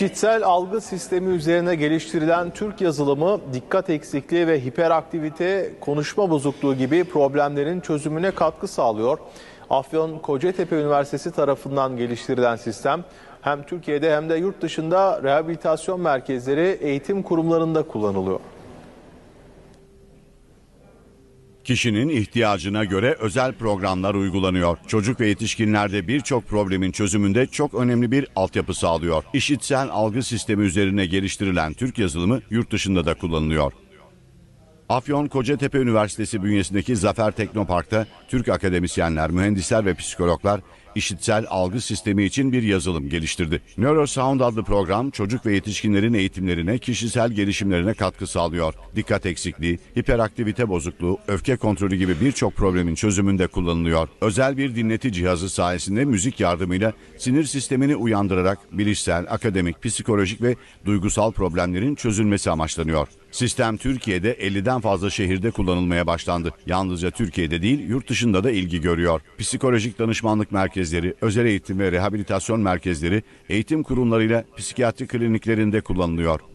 İşitsel algı sistemi üzerine geliştirilen Türk yazılımı dikkat eksikliği ve hiperaktivite, konuşma bozukluğu gibi problemlerin çözümüne katkı sağlıyor. Afyon Kocatepe Üniversitesi tarafından geliştirilen sistem hem Türkiye'de hem de yurt dışında rehabilitasyon merkezleri, eğitim kurumlarında kullanılıyor. Kişinin ihtiyacına göre özel programlar uygulanıyor. Çocuk ve yetişkinlerde birçok problemin çözümünde çok önemli bir altyapı sağlıyor. İşitsel algı sistemi üzerine geliştirilen Türk yazılımı yurt dışında da kullanılıyor. Afyon Kocatepe Üniversitesi bünyesindeki Zafer Teknopark'ta Türk akademisyenler, mühendisler ve psikologlar işitsel algı sistemi için bir yazılım geliştirdi. Neurosound adlı program çocuk ve yetişkinlerin eğitimlerine, kişisel gelişimlerine katkı sağlıyor. Dikkat eksikliği, hiperaktivite bozukluğu, öfke kontrolü gibi birçok problemin çözümünde kullanılıyor. Özel bir dinleti cihazı sayesinde müzik yardımıyla sinir sistemini uyandırarak bilişsel, akademik, psikolojik ve duygusal problemlerin çözülmesi amaçlanıyor. Sistem Türkiye'de 50'den fazla şehirde kullanılmaya başlandı. Yalnızca Türkiye'de değil, yurt dışında da ilgi görüyor. Psikolojik danışmanlık merkezleri, özel eğitim ve rehabilitasyon merkezleri, eğitim kurumlarıyla psikiyatri kliniklerinde kullanılıyor.